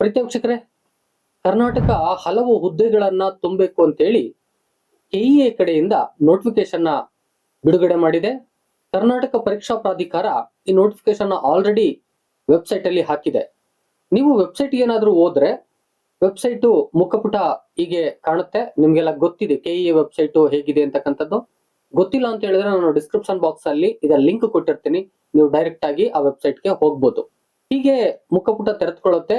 ಪ್ರೀತಿವೀಕ್ಷಕರೇ ಕರ್ನಾಟಕ ಹಲವು ಹುದ್ದೆಗಳನ್ನ ತುಂಬಬೇಕು ಅಂತೇಳಿ ಕೆಇಎ ಕಡೆಯಿಂದ ನೋಟಿಫಿಕೇಶನ್ ಬಿಡುಗಡೆ ಮಾಡಿದೆ. ಕರ್ನಾಟಕ ಪರೀಕ್ಷಾ ಪ್ರಾಧಿಕಾರ ಈ ನೋಟಿಫಿಕೇಶನ್ ಆಲ್ರೆಡಿ ವೆಬ್ಸೈಟ್ ಅಲ್ಲಿ ಹಾಕಿದೆ. ನೀವು ವೆಬ್ಸೈಟ್ ಏನಾದರೂ ಹೋದ್ರೆ ವೆಬ್ಸೈಟು ಮುಖಪುಟ ಹೀಗೆ ಕಾಣುತ್ತೆ. ನಿಮ್ಗೆಲ್ಲ ಗೊತ್ತಿದೆ ಕೆಇಎ ವೆಬ್ಸೈಟು ಹೇಗಿದೆ ಅಂತಕ್ಕಂಥದ್ದು. ಗೊತ್ತಿಲ್ಲ ಅಂತ ಹೇಳಿದ್ರೆ ನಾನು ಡಿಸ್ಕ್ರಿಪ್ಷನ್ ಬಾಕ್ಸ್ ಅಲ್ಲಿ ಇದರ ಲಿಂಕ್ ಕೊಟ್ಟಿರ್ತೀನಿ. ನೀವು ಡೈರೆಕ್ಟ್ ಆಗಿ ಆ ವೆಬ್ಸೈಟ್ಗೆ ಹೋಗ್ಬೋದು. ಹೀಗೆ ಮುಖಪುಟ ತೆರೆದುಕೊಳ್ಳುತ್ತೆ.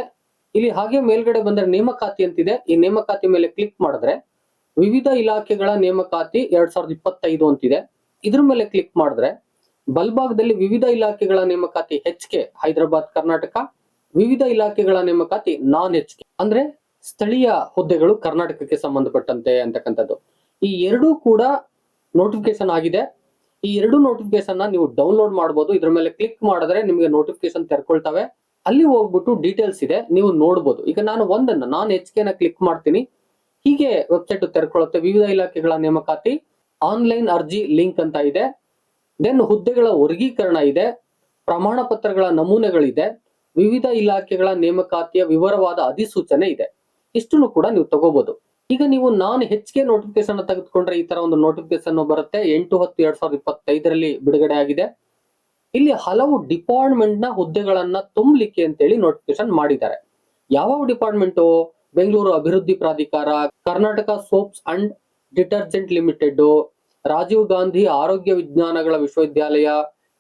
ಇಲ್ಲಿ ಹಾಗೆ ಮೇಲ್ಗಡೆ ಬಂದ್ರೆ ನೇಮಕಾತಿ ಅಂತಿದೆ. ಈ ನೇಮಕಾತಿ ಮೇಲೆ ಕ್ಲಿಕ್ ಮಾಡಿದ್ರೆ ವಿವಿಧ ಇಲಾಖೆಗಳ ನೇಮಕಾತಿ ಎರಡ್ ಸಾವಿರದ ಇಪ್ಪತ್ತೈದು ಅಂತಿದೆ. ಇದ್ರ ಮೇಲೆ ಕ್ಲಿಕ್ ಮಾಡಿದ್ರೆ ಬಲ್ಭಾಗದಲ್ಲಿ ವಿವಿಧ ಇಲಾಖೆಗಳ ನೇಮಕಾತಿ ಹೆಚ್ ಕೆ ಹೈದರಾಬಾದ್, ಕರ್ನಾಟಕ, ವಿವಿಧ ಇಲಾಖೆಗಳ ನೇಮಕಾತಿ ನಾನ್ ಹೆಚ್ ಕೆ ಅಂದ್ರೆ ಸ್ಥಳೀಯ ಹುದ್ದೆಗಳು ಕರ್ನಾಟಕಕ್ಕೆ ಸಂಬಂಧಪಟ್ಟಂತೆ ಅಂತಕ್ಕಂಥದ್ದು. ಈ ಎರಡೂ ಕೂಡ ನೋಟಿಫಿಕೇಶನ್ ಆಗಿದೆ. ಈ ಎರಡು ನೋಟಿಫಿಕೇಶನ್ ನೀವು ಡೌನ್ಲೋಡ್ ಮಾಡಬಹುದು ಇದ್ರ ಮೇಲೆ ಕ್ಲಿಕ್ ಮಾಡಿದ್ರೆ ನಿಮಗೆ ನೋಟಿಫಿಕೇಶನ್ ತೆರ್ಕೊಳ್ತವೆ. ಅಲ್ಲಿ ಹೋಗ್ಬಿಟ್ಟು ಡೀಟೇಲ್ಸ್ ಇದೆ, ನೀವು ನೋಡ್ಬೋದು. ಈಗ ನಾನು ಒಂದನ್ನ, ನಾನು ಎಚ್ ಕೆನ ಕ್ಲಿಕ್ ಮಾಡ್ತೀನಿ. ಹೀಗೆ ವೆಬ್ಸೈಟ್ ತೆರೆಕೊಳ್ಳುತ್ತೆ, ವಿವಿಧ ಇಲಾಖೆಗಳ ನೇಮಕಾತಿ ಆನ್ಲೈನ್ ಅರ್ಜಿ ಲಿಂಕ್ ಅಂತ ಇದೆ. ದೆನ್ ಹುದ್ದೆಗಳ ವರ್ಗೀಕರಣ ಇದೆ, ಪ್ರಮಾಣ ಪತ್ರಗಳ ನಮೂನೆಗಳಿದೆ, ವಿವಿಧ ಇಲಾಖೆಗಳ ನೇಮಕಾತಿಯ ವಿವರವಾದ ಅಧಿಸೂಚನೆ ಇದೆ. ಇಷ್ಟನ್ನು ಕೂಡ ನೀವು ತಗೋಬಹುದು ಈಗ ನೀವು ನಾನು ಹೆಚ್ಚಿಗೆ ನೋಟಿಫಿಕೇಶನ್ ತೆಗೆದುಕೊಂಡ್ರೆ ಈ ತರ ಒಂದು ನೋಟಿಫಿಕೇಶನ್ ಬರುತ್ತೆ. ಎಂಟು ಹತ್ತು ಎರಡ್ ಸಾವಿರದ ಇಪ್ಪತ್ತೈದರಲ್ಲಿ ಬಿಡುಗಡೆ ಆಗಿದೆ. ಇಲ್ಲಿ ಹಲವು ಡಿಪಾರ್ಟ್ಮೆಂಟ್ನ ಹುದ್ದೆಗಳನ್ನ ತುಂಬಲಿಕ್ಕೆ ಅಂತೇಳಿ ನೋಟಿಫಿಕೇಶನ್ ಮಾಡಿದ್ದಾರೆ. ಯಾವ ಡಿಪಾರ್ಟ್ಮೆಂಟ್? ಬೆಂಗಳೂರು ಅಭಿವೃದ್ಧಿ ಪ್ರಾಧಿಕಾರ, Karnataka soaps and detergent limited, Rajiv Gandhi ಆರೋಗ್ಯ ವಿಜ್ಞಾನಗಳ ವಿಶ್ವವಿದ್ಯಾಲಯ,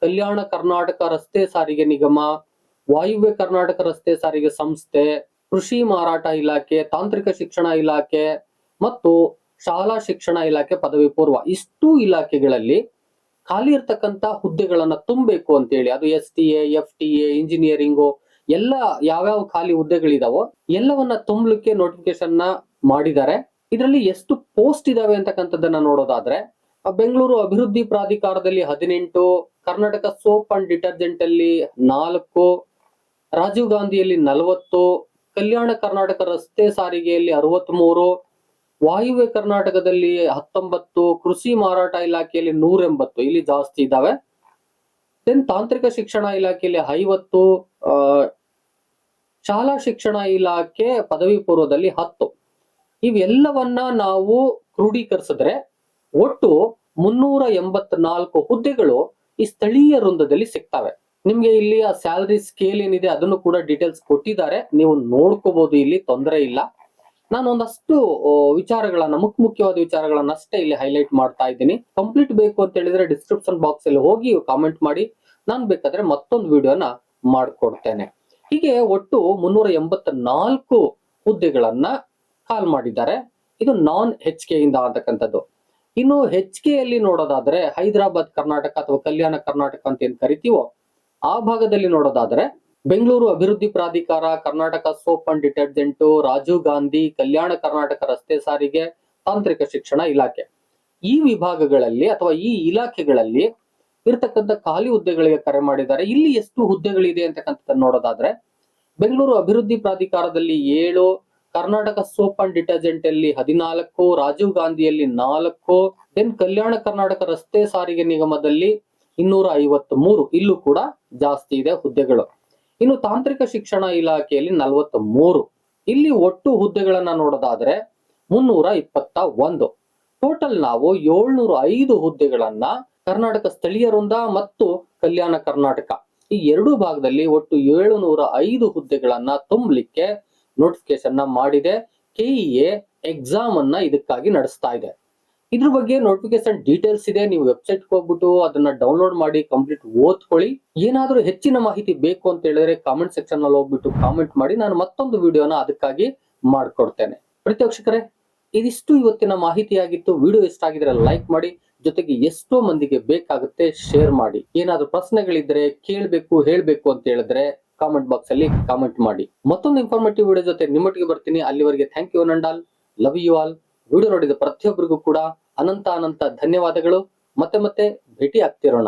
ಕಲ್ಯಾಣ ಕರ್ನಾಟಕ ರಸ್ತೆ ಸಾರಿಗೆ ನಿಗಮ, ವಾಯುವ್ಯ ಕರ್ನಾಟಕ ರಸ್ತೆ ಸಾರಿಗೆ ಸಂಸ್ಥೆ, ಕೃಷಿ ಮಾರಾಟ ಇಲಾಖೆ, ತಾಂತ್ರಿಕ ಶಿಕ್ಷಣ ಇಲಾಖೆ ಮತ್ತು ಶಾಲಾ ಶಿಕ್ಷಣ ಇಲಾಖೆ ಪದವಿ ಪೂರ್ವ. ಇಷ್ಟು ಇಲಾಖೆಗಳಲ್ಲಿ ಖಾಲಿ ಇರ್ತಕ್ಕಂತ ಹುದ್ದೆಗಳನ್ನ ತುಂಬಬೇಕು ಅಂತೇಳಿ, ಅದು S T A, F T A engineering ಎಲ್ಲ ಯಾವ್ಯಾವ ಖಾಲಿ ಹುದ್ದೆಗಳಿದಾವೋ ಎಲ್ಲವನ್ನ ತುಂಬಲಿಕ್ಕೆ ನೋಟಿಫಿಕೇಶನ್ನ ಮಾಡಿದ್ದಾರೆ. ಇದರಲ್ಲಿ ಎಷ್ಟು ಪೋಸ್ಟ್ ಇದಾವೆ ಅಂತಕ್ಕಂಥದ್ದನ್ನ ನೋಡೋದಾದ್ರೆ, ಬೆಂಗಳೂರು ಅಭಿವೃದ್ಧಿ ಪ್ರಾಧಿಕಾರದಲ್ಲಿ ಹದಿನೆಂಟು, ಕರ್ನಾಟಕ ಸೋಪ್ ಅಂಡ್ ಡಿಟರ್ಜೆಂಟ್ ಅಲ್ಲಿ ನಾಲ್ಕು, ರಾಜೀವ್ ಗಾಂಧಿಯಲ್ಲಿ ನಲವತ್ತು, ಕಲ್ಯಾಣ ಕರ್ನಾಟಕ ರಸ್ತೆ ಸಾರಿಗೆಯಲ್ಲಿ ಅರವತ್ಮೂರು ವಾಯುವ್ಯ ಕರ್ನಾಟಕದಲ್ಲಿ ಹತ್ತೊಂಬತ್ತು, ಕೃಷಿ ಮಾರಾಟ ಇಲಾಖೆಯಲ್ಲಿ ನೂರ ಎಂಬತ್ತು ಇಲ್ಲಿ ಜಾಸ್ತಿ ಇದಾವೆ. ದೆನ್ ತಾಂತ್ರಿಕ ಶಿಕ್ಷಣ ಇಲಾಖೆಯಲ್ಲಿ ಐವತ್ತು ಶಾಲಾ ಶಿಕ್ಷಣ ಇಲಾಖೆ ಪದವಿ ಪೂರ್ವದಲ್ಲಿ ಹತ್ತು. ಇವೆಲ್ಲವನ್ನ ನಾವು ಕ್ರೋಢೀಕರಿಸಿದ್ರೆ ಒಟ್ಟು ಮುನ್ನೂರ ಎಂಬತ್ನಾಲ್ಕು ಹುದ್ದೆಗಳು ಈ ಸ್ಥಳೀಯ ವೃಂದದಲ್ಲಿ ಸಿಗ್ತವೆ. ನಿಮ್ಗೆ ಇಲ್ಲಿ ಆ ಸ್ಯಾಲರಿ ಸ್ಕೇಲ್ ಏನಿದೆ ಅದನ್ನು ಕೂಡ ಡೀಟೇಲ್ಸ್ ಕೊಟ್ಟಿದ್ದಾರೆ. ನೀವು ನೋಡ್ಕೋಬಹುದು ಇಲ್ಲಿ ತೊಂದರೆ ಇಲ್ಲ. ನಾನು ಒಂದಷ್ಟು ವಿಚಾರಗಳನ್ನ ಮುಖ್ಯ ಮುಖ್ಯವಾದ ವಿಚಾರಗಳನ್ನ ಅಷ್ಟೇ ಇಲ್ಲಿ ಹೈಲೈಟ್ ಮಾಡ್ತಾ ಇದ್ದೀನಿ. ಕಂಪ್ಲೀಟ್ ಬೇಕು ಅಂತ ಹೇಳಿದ್ರೆ ಡಿಸ್ಕ್ರಿಪ್ಷನ್ ಬಾಕ್ಸ್ ಅಲ್ಲಿ ಹೋಗಿ ಕಾಮೆಂಟ್ ಮಾಡಿ. ನಾನು ಬೇಕಾದ್ರೆ ಮತ್ತೊಂದು ವಿಡಿಯೋನ ಮಾಡ್ಕೊಡ್ತೇನೆ. ಹೀಗೆ ಒಟ್ಟು ಮುನ್ನೂರ ಎಂಬತ್ತ ನಾಲ್ಕು ಹುದ್ದೆಗಳನ್ನ ಕಾಲ್ ಮಾಡಿದ್ದಾರೆ. ಇದು ನಾನ್ ಹೆಚ್ ಕೆ ಇಂದ ಅಂತಕ್ಕಂಥದ್ದು ಇನ್ನು ಹೆಚ್ ಅಲ್ಲಿ ನೋಡೋದಾದ್ರೆ ಹೈದರಾಬಾದ್ ಕರ್ನಾಟಕ ಅಥವಾ ಕಲ್ಯಾಣ ಕರ್ನಾಟಕ ಅಂತ ಏನ್ ಕರಿತೀವೋ, ಆ ಭಾಗದಲ್ಲಿ ನೋಡೋದಾದ್ರೆ ಬೆಂಗಳೂರು ಅಭಿವೃದ್ಧಿ ಪ್ರಾಧಿಕಾರ, Karnataka soap and detergent, Rajiv Gandhi, Kalyana Karnataka ರಸ್ತೆ ಸಾರಿಗೆ, ತಾಂತ್ರಿಕ ಶಿಕ್ಷಣ ಇಲಾಖೆ. ಈ ವಿಭಾಗಗಳಲ್ಲಿ ಅಥವಾ ಈ ಇಲಾಖೆಗಳಲ್ಲಿ ಇರ್ತಕ್ಕಂಥ ಖಾಲಿ ಹುದ್ದೆಗಳಿಗೆ ಕರೆ ಮಾಡಿದ್ದಾರೆ. ಇಲ್ಲಿ ಎಷ್ಟು ಹುದ್ದೆಗಳಿದೆ ಅಂತಕ್ಕಂಥದ್ದನ್ನ ನೋಡೋದಾದ್ರೆ, ಬೆಂಗಳೂರು ಅಭಿವೃದ್ಧಿ ಪ್ರಾಧಿಕಾರದಲ್ಲಿ ಏಳು, ಕರ್ನಾಟಕ ಸೋಪ್ ಅಂಡ್ ಡಿಟರ್ಜೆಂಟ್ ಅಲ್ಲಿ ಹದಿನಾಲ್ಕು, ರಾಜೀವ್ ಗಾಂಧಿಯಲ್ಲಿ ನಾಲ್ಕು, ದೆನ್ ಕಲ್ಯಾಣ ಕರ್ನಾಟಕ ರಸ್ತೆ ಸಾರಿಗೆ ನಿಗಮದಲ್ಲಿ ಇನ್ನೂರ ಐವತ್ತ್ ಮೂರು ಇಲ್ಲೂ ಕೂಡ ಜಾಸ್ತಿ ಇದೆ ಹುದ್ದೆಗಳು. ಇನ್ನು ತಾಂತ್ರಿಕ ಶಿಕ್ಷಣ ಇಲಾಖೆಯಲ್ಲಿ ನಲವತ್ತ್ ಮೂರು ಇಲ್ಲಿ ಒಟ್ಟು ಹುದ್ದೆಗಳನ್ನ ನೋಡೋದಾದ್ರೆ ಮುನ್ನೂರ ಇಪ್ಪತ್ತ ಒಂದು. ಟೋಟಲ್ ನಾವು ಏಳ್ನೂರ ಐದು ಹುದ್ದೆಗಳನ್ನ ಕರ್ನಾಟಕ ಸ್ಥಳೀಯ ವೃಂದ ಮತ್ತು ಕಲ್ಯಾಣ ಕರ್ನಾಟಕ. ಈ ಎರಡು ಭಾಗದಲ್ಲಿ ಒಟ್ಟು ಏಳುನೂರ ಐದು ಹುದ್ದೆಗಳನ್ನ ತುಂಬಲಿಕ್ಕೆ ನೋಟಿಫಿಕೇಶನ್ ಮಾಡಿದೆ. ಕೆಇಎ ಎಕ್ಸಾಮ್ ಅನ್ನ ಇದಕ್ಕಾಗಿ ನಡೆಸ್ತಾ ಇದೆ. ಇದ್ರ ಬಗ್ಗೆ ನೋಟಿಫಿಕೇಶನ್ ಡೀಟೇಲ್ಸ್ ಇದೆ. ನೀವು ವೆಬ್ಸೈಟ್ ಹೋಗ್ಬಿಟ್ಟು ಅದನ್ನ ಡೌನ್ಲೋಡ್ ಮಾಡಿ ಕಂಪ್ಲೀಟ್ ಓದ್ಕೊಳ್ಳಿ. ಏನಾದ್ರೂ ಹೆಚ್ಚಿನ ಮಾಹಿತಿ ಬೇಕು ಅಂತ ಹೇಳಿದ್ರೆ ಕಾಮೆಂಟ್ ಸೆಕ್ಷನ್ ಅಲ್ಲಿ ಹೋಗ್ಬಿಟ್ಟು ಕಾಮೆಂಟ್ ಮಾಡಿ. ನಾನು ಮತ್ತೊಂದು ವಿಡಿಯೋನ ಅದಕ್ಕಾಗಿ ಮಾಡ್ಕೊಡ್ತೇನೆ. ಪ್ರತ್ಯಕ್ಷಕರೇ, ಇದಿಷ್ಟು ಇವತ್ತಿನ ಮಾಹಿತಿಯಾಗಿತ್ತು. ವಿಡಿಯೋ ಇಷ್ಟ ಆಗಿದ್ರೆ ಲೈಕ್ ಮಾಡಿ. ಜೊತೆಗೆ ಎಷ್ಟೋ ಮಂದಿಗೆ ಬೇಕಾಗುತ್ತೆ ಶೇರ್ ಮಾಡಿ. ಏನಾದ್ರೂ ಪ್ರಶ್ನೆಗಳಿದ್ರೆ ಕೇಳಬೇಕು, ಹೇಳ್ಬೇಕು ಅಂತ ಹೇಳಿದ್ರೆ ಕಾಮೆಂಟ್ ಬಾಕ್ಸ್ ಅಲ್ಲಿ ಕಾಮೆಂಟ್ ಮಾಡಿ. ಮತ್ತೊಂದು ಇನ್ಫಾರ್ಮೇಟಿವ್ ವಿಡಿಯೋ ಜೊತೆ ನಿಮ್ಮೊಟ್ಟಿಗೆ ಬರ್ತೀನಿ. ಅಲ್ಲಿವರೆಗೆ ಥ್ಯಾಂಕ್ ಯು ನಂಡಾಲ್ ಲವ್ ಯು ಆಲ್ ವಿಡಿಯೋ ನೋಡಿದ ಪ್ರತಿಯೊಬ್ಬರಿಗೂ ಕೂಡ ಅನಂತ ಅನಂತ ಧನ್ಯವಾದಗಳು. ಮತ್ತೆ ಮತ್ತೆ ಭೇಟಿ ಆಗ್ತಿರೋಣ.